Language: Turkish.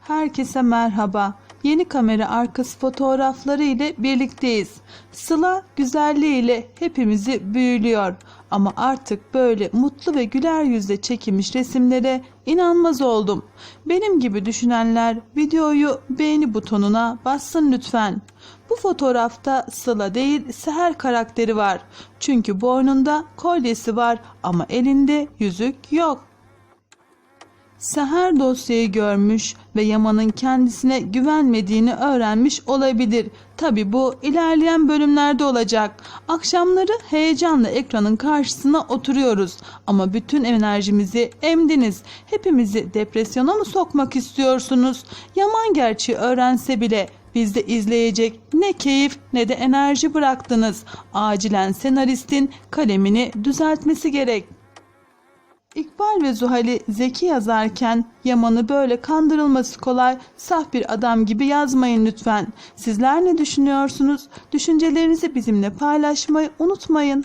Herkese merhaba. Yeni kamera arkası fotoğrafları ile birlikteyiz. Sıla güzelliğiyle hepimizi büyülüyor. Ama artık böyle mutlu ve güler yüzle çekilmiş resimlere inanmaz oldum. Benim gibi düşünenler videoyu beğeni butonuna bassın lütfen. Bu fotoğrafta Sıla değil Seher karakteri var. Çünkü boynunda kolyesi var ama elinde yüzük yok. Seher dosyayı görmüş ve Yaman'ın kendisine güvenmediğini öğrenmiş olabilir. Tabi bu ilerleyen bölümlerde olacak. Akşamları heyecanla ekranın karşısına oturuyoruz. Ama bütün enerjimizi emdiniz. Hepimizi depresyona mı sokmak istiyorsunuz? Yaman gerçeği öğrense bile bizde izleyecek ne keyif ne de enerji bıraktınız. Acilen senaristin kalemini düzeltmesi gerek. İkbal ve Zuhal'i zeki yazarken Yaman'ı böyle kandırılması kolay, saf bir adam gibi yazmayın lütfen. Sizler ne düşünüyorsunuz? Düşüncelerinizi bizimle paylaşmayı unutmayın.